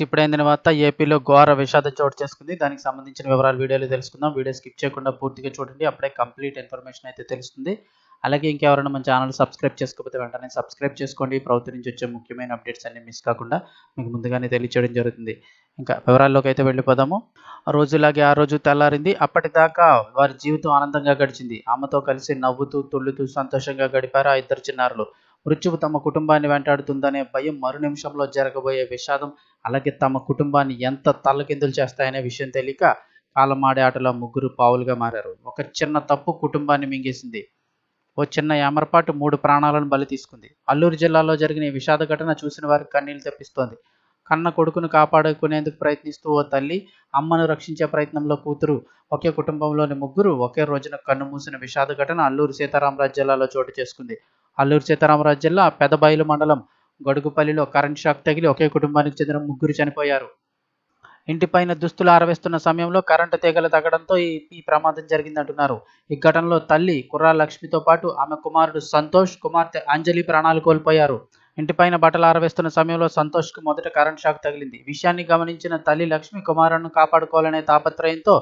ఇప్పుడైన తర్వాత ఏపీలో ఘోర విషాదం చోటు చేసుకుంది. దానికి సంబంధించిన వివరాలు వీడియోలో తెలుసుకుందాం. వీడియో స్కిప్ చేయకుండా పూర్తిగా చూడండి. అప్పుడే కంప్లీట్ ఇన్ఫర్మేషన్ అయితే తెలుస్తుంది. అలాగే ఇంకెవరైనా మన ఛానల్ సబ్స్క్రైబ్ చేసుకోకపోతే వెంటనే సబ్స్క్రైబ్ చేసుకోండి. ప్రభుత్వం నుంచి వచ్చే ముఖ్యమైన అప్డేట్స్ అన్ని మిస్ కాకుండా మీకు ముందుగానే తెలియచేయడం జరుగుతుంది. ఇంకా వివరాల్లోకి అయితే వెళ్ళిపోదాము. ఆ రోజులాగే ఆ రోజు తెల్లారింది. అప్పటిదాకా వారి జీవితం ఆనందంగా గడిచింది. ఆమెతో కలిసి నవ్వుతూ తుళ్ళుతూ సంతోషంగా గడిపారు ఆ ఇద్దరు చిన్నారులు. మృత్యువు తమ కుటుంబాన్ని వెంటాడుతుందనే భయం మరు నిమిషంలో జరగబోయే విషాదం అలాగే తమ కుటుంబాన్ని ఎంత తల్లకిందులు చేస్తాయనే విషయం తెలియక కాలమాడే ఆటలో ముగ్గురు పావులుగా మారారు. ఒక చిన్న తప్పు కుటుంబాన్ని మింగేసింది. ఓ చిన్న యామరపాటు మూడు ప్రాణాలను బలి తీసుకుంది. అల్లూరు జిల్లాలో జరిగిన ఈ విషాద ఘటన చూసిన వారికి కన్నీళ్ళు తెప్పిస్తోంది. కన్న కొడుకును కాపాడుకునేందుకు ప్రయత్నిస్తూ ఓ తల్లి అమ్మను రక్షించే ప్రయత్నంలో కూతురు ఒకే కుటుంబంలోని ముగ్గురు ఒకే రోజున కన్ను మూసిన విషాద ఘటన అల్లూరు సీతారామరాజు జిల్లాలో చోటు చేసుకుంది. అల్లూరు సీతారామరాజు జిల్లా పెదబయలు మండలం గడుగుపల్లిలో కరెంట్ షాక్ తగిలి ఒకే కుటుంబానికి చెందిన ముగ్గురు చనిపోయారు. ఇంటిపైన దుస్తులు ఆరవేస్తున్న సమయంలో కరెంటు తీగలు తగ్గడంతో ఈ ఈ ప్రమాదం జరిగిందంటున్నారు. ఈ ఘటనలో తల్లి కుర్రా లక్ష్మితో పాటు ఆమె కుమారుడు సంతోష్ కుమార్తె అంజలి ప్రాణాలు కోల్పోయారు. ఇంటిపైన బట్టలు ఆరవేస్తున్న సమయంలో సంతోష్కు మొదట కరెంట్ షాక్ తగిలింది. విషయాన్ని గమనించిన తల్లి లక్ష్మి కుమారును కాపాడుకోవాలనే తాపత్రయంతో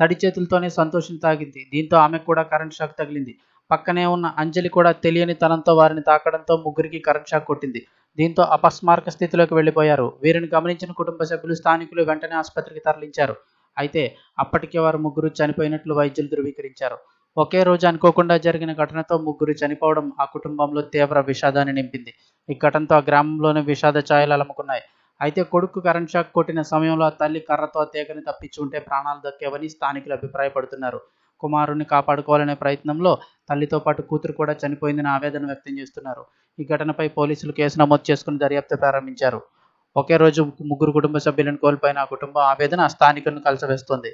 తడి చేతులతోనే సంతోషం తాగింది. దీంతో ఆమెకు కూడా కరెంట్ షాక్ తగిలింది. పక్కనే ఉన్న అంజలి కూడా తెలియని తనంతో వారిని తాకడంతో ముగ్గురికి కరెంట్ షాక్ కొట్టింది. దీంతో అపస్మారక స్థితిలోకి వెళ్ళిపోయారు వీరిని గమనించిన కుటుంబ సభ్యులు స్థానికులు వెంటనే ఆసుపత్రికి తరలించారు. అయితే అప్పటికే వారు ముగ్గురు చనిపోయినట్లు వైద్యులు ధృవీకరించారు. ఒకే రోజు అనుకోకుండా జరిగిన ఘటనతో ముగ్గురు చనిపోవడం ఆ కుటుంబంలో తీవ్ర విషాదాన్ని నింపింది. ఈ ఘటనతో ఆ గ్రామంలోనే విషాద ఛాయలు అలముకున్నాయి. అయితే కొడుకు కరెంట్ షాక్ కొట్టిన సమయంలో ఆ తల్లి కర్రతో తీగని తప్పించి ప్రాణాలు దక్కేవని స్థానికులు అభిప్రాయపడుతున్నారు. కుమారుని కాపాడుకోవాలనే ప్రయత్నంలో తల్లితో పాటు కూతురు కూడా చనిపోయిందని ఆవేదన వ్యక్తం చేస్తున్నారు. ఈ ఘటనపై పోలీసులు కేసు నమోదు చేసుకుని దర్యాప్తు ప్రారంభించారు. ఒకే రోజు ముగ్గురు కుటుంబ సభ్యులను కోల్పోయిన ఆ కుటుంబం ఆవేదన స్థానికులను కలిసివేస్తోంది.